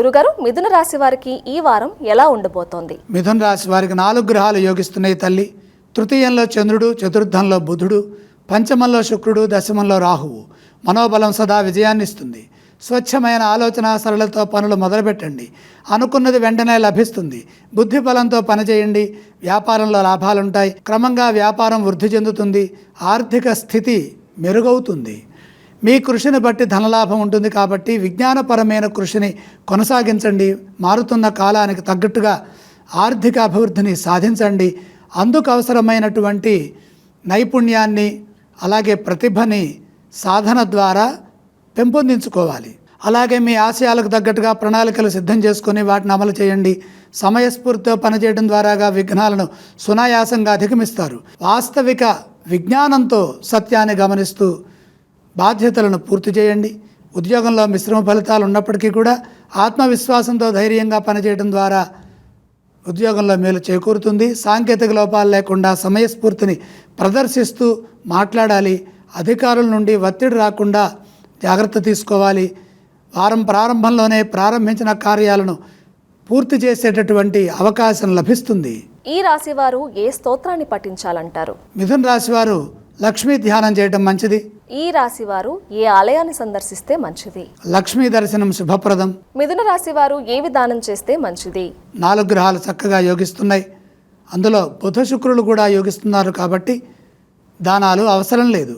గురుగారు మిథున రాశి వారికి ఈ వారం ఎలా ఉండబోతోంది? మిథున రాశి వారికి నాలుగు గ్రహాలు యోగిస్తున్నాయి తల్లి. తృతీయంలో చంద్రుడు చతుర్థంలో బుధుడు పంచమంలో శుక్రుడు దశమంలో రాహువు. మనోబలం సదా విజయాన్ని ఇస్తుంది. స్వచ్ఛమైన ఆలోచన సరళతో పనులు మొదలుపెట్టండి. అనుకున్నది వెంటనే లభిస్తుంది. బుద్ధి బలంతో పనిచేయండి. వ్యాపారంలో లాభాలుంటాయి. క్రమంగా వ్యాపారం వృద్ధి చెందుతుంది. ఆర్థిక స్థితి మెరుగవుతుంది. మీ కృషిని బట్టి ధనలాభం ఉంటుంది కాబట్టి విజ్ఞానపరమైన కృషిని కొనసాగించండి. మారుతున్న కాలానికి తగ్గట్టుగా ఆర్థిక అభివృద్ధిని సాధించండి. అందుకు అవసరమైనటువంటి నైపుణ్యాన్ని అలాగే ప్రతిభని సాధన ద్వారా పెంపొందించుకోవాలి. అలాగే మీ ఆశయాలకు తగ్గట్టుగా ప్రణాళికలు సిద్ధం చేసుకొని వాటిని అమలు చేయండి. సమయస్ఫూర్తితో పనిచేయడం ద్వారాగా విఘ్నాలను సునాయాసంగా అధిగమిస్తారు. వాస్తవిక విజ్ఞానంతో సత్యాన్ని గమనిస్తూ బాధ్యతలను పూర్తి చేయండి. ఉద్యోగంలో మిశ్రమ ఫలితాలు ఉన్నప్పటికీ కూడా ఆత్మవిశ్వాసంతో ధైర్యంగా పనిచేయడం ద్వారా ఉద్యోగంలో మేలు చేకూరుతుంది. సాంకేతిక లోపాలు లేకుండా సమయస్ఫూర్తిని ప్రదర్శిస్తూ మాట్లాడాలి. అధికారుల నుండి ఒత్తిడి రాకుండా జాగ్రత్త తీసుకోవాలి. వారం ప్రారంభంలోనే ప్రారంభించిన కార్యాలను పూర్తి చేసేటటువంటి అవకాశం లభిస్తుంది. ఈ రాశి వారు ఏ స్తోత్రాన్ని పఠించాలంటారు? మిథున రాశి వారు లక్ష్మీ ధ్యానం చేయడం మంచిది. ఈ రాశి వారు ఏ ఆలయాన్ని సందర్శిస్తే మంచిది? లక్ష్మీ దర్శనం శుభప్రదం. మిథున రాశి వారు ఏ విధానం చేస్తే మంచిది? నాలుగు గ్రహాలు చక్కగా యోగిస్తున్నాయి. అందులో బుధ శుక్రులు కూడా యోగిస్తున్నారు కాబట్టి దానాలు అవసరం లేదు.